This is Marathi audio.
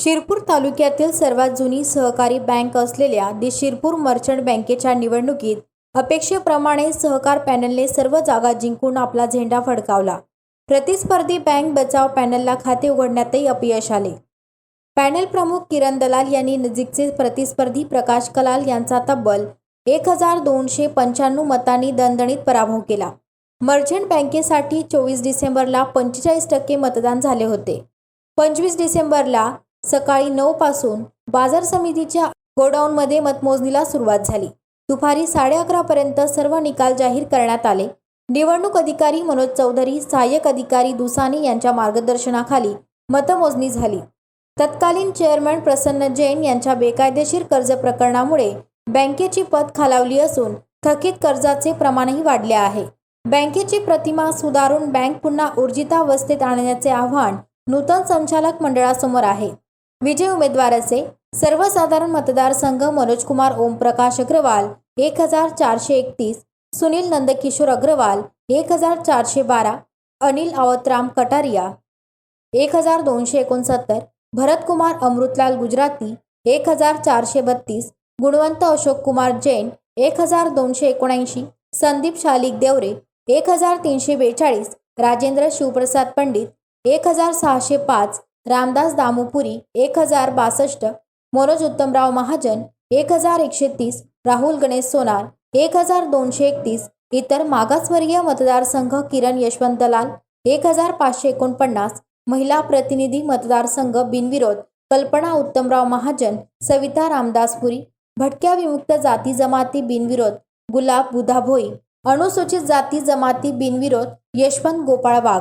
शिरपूर तालुक्यातील सर्वात जुनी सहकारी बँक असलेल्या दि शिरपूर मर्चंट बँकेच्या निवडणुकीत अपेक्षेप्रमाणे सहकार पॅनलने सर्व जागा जिंकून आपला झेंडा फडकावला. प्रतिस्पर्धी बँक बचाव पॅनलला खाते उघडण्यातही अपयश आले. पॅनल प्रमुख किरण दलाल यांनी नजीकचे प्रतिस्पर्धी प्रकाश कलाल यांचा तब्बल एक हजार दोनशे पंच्याण्णव मतांनी दणदणीत पराभव केला. मर्चंट बँकेसाठी चोवीस डिसेंबरला पंचेचाळीस टक्के मतदान झाले होते. पंचवीस डिसेंबरला सकाळी नऊ पासून बाजार समितीच्या गोडाऊनमध्ये मतमोजणीला सुरुवात झाली. दुपारी साडे अकरापर्यंत सर्व निकाल जाहीर करण्यात आले. निवडणूक अधिकारी मनोज चौधरी सहाय्यक अधिकारी दुसानी यांच्या मार्गदर्शनाखाली मतमोजणी झाली. तत्कालीन चेअरमन प्रसन्न जैन यांच्या बेकायदेशीर कर्ज प्रकरणामुळे बँकेची पत खालावली असून थकीत कर्जाचे प्रमाणही वाढले आहे. बँकेची प्रतिमा सुधारून बँक पुन्हा ऊर्जितावस्थेत आणण्याचे आव्हान नूतन संचालक मंडळासमोर आहे. विजय उमेदवाराचे सर्वसाधारण मतदारसंघ मनोजकुमार ओमप्रकाश अग्रवाल एक हजार चारशे एकतीस सुनील नंदकिशोर अग्रवाल एक हजार चारशे बारा अनिल आवतराम कटारिया एक हजार दोनशे एकोणसत्तर भरतकुमार अमृतलाल गुजराती एक हजार चारशे बत्तीस गुणवंत अशोक कुमार जैन एक हजार दोनशे एकोणऐंशी संदीप शालिक देवरे एक हजार तीनशे बेचाळीस राजेंद्र शिवप्रसाद पंडित एक हजार सहाशे पाच रामदास दामोपुरी एक हजार बासष्ट मनोज उत्तमराव महाजन एक हजार एकशे तीस राहुल गणेश सोनार एक हजार दोनशे एकतीस इतर मागासवर्गीय मतदारसंघ किरण यशवंतलाल एक हजार पाचशे एकोणपन्नास महिला प्रतिनिधी मतदारसंघ बिनविरोध कल्पना उत्तमराव महाजन सविता रामदासपुरी भटक्या विमुक्त जाती जमाती बिनविरोध गुलाब बुधाभोई अनुसूचित जाती जमाती बिनविरोध यशवंत गोपाळ वाघ.